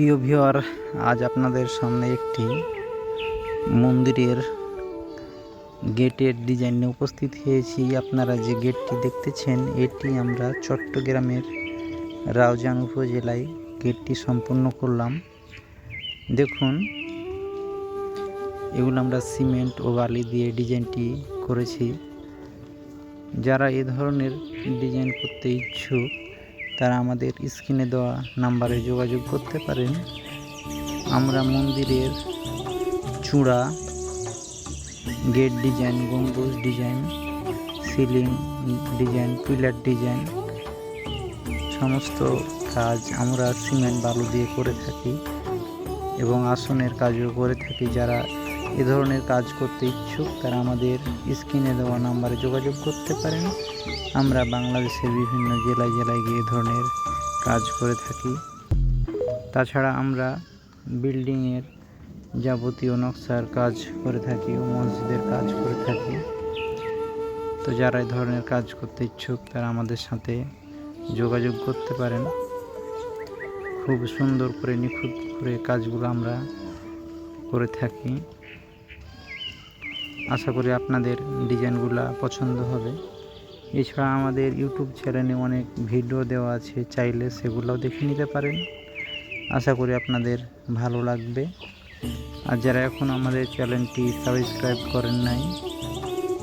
প্রিয় ভিওর আজ আপনাদের সামনে একটি মন্দিরের গেটের ডিজাইন উপস্থিত হয়েছি। আপনারা যে গেটটি দেখতেছেন, এটি আমরা চট্টগ্রামের রাউজান উপজেলায় গেটটি সম্পূর্ণ করলাম। দেখুন, এগুলো আমরা সিমেন্ট ও বালি দিয়ে ডিজাইনটি করেছি। যারা এ ধরনের ডিজাইন করতে ইচ্ছুক তারা আমাদের স্ক্রিনে দেওয়া নাম্বারে যোগাযোগ করতে পারেন। আমরা মন্দিরের চূড়া গেট ডিজাইন গম্বুজ design ceiling design pillar design সমস্ত কাজ আমরা সিমেন্ট বালু দিয়ে করে থাকি এবং আসনের কাজও করে থাকি। যারা এ ধরনের কাজ করতে ইচ্ছুক, তারা আমাদের স্ক্রিনে দেওয়া নাম্বারে যোগাযোগ করতে পারেন। আমরা বাংলাদেশের বিভিন্ন জেলায় জেলায় গিয়ে ধরনের কাজ করে থাকি। তাছাড়া আমরা বিল্ডিংয়ের যাবতীয় নকশার কাজ করে থাকি ও মসজিদের কাজ করে থাকি। তো যারা এই ধরনের কাজ করতে ইচ্ছুক, তারা আমাদের সাথে যোগাযোগ করতে পারেন। খুব সুন্দর করে নিখুঁত করে কাজগুলো আমরা করে থাকি। আশা করি আপনাদের ডিজাইনগুলো পছন্দ হবে। এছাড়া আমাদের ইউটিউব চ্যানেলে অনেক ভিডিও দেওয়া আছে, চাইলে সেগুলোও দেখে নিতে পারেন। আশা করি আপনাদের ভালো লাগবে। আর যারা এখন আমাদের চ্যানেলটি সাবস্ক্রাইব করেন নাই,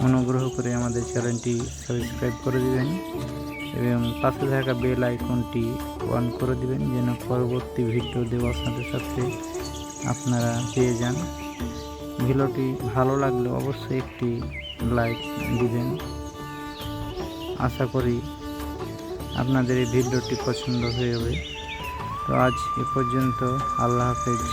অনুগ্রহ করে আমাদের চ্যানেলটি সাবস্ক্রাইব করে দিবেন এবং পাশে থাকা বেল আইকনটি অন করে দিবেন যেন পরবর্তী ভিডিও দেওয়ার সাথে সাথে আপনারা পেয়ে যান। ভিডিওটি ভালো লাগলে অবশ্যই একটি লাইক দিবেন। আশা করি আপনাদের এই ভিডিওটি পছন্দ হয়ে যাবে। তো আজ এ পর্যন্ত, আল্লাহ হাফেজ।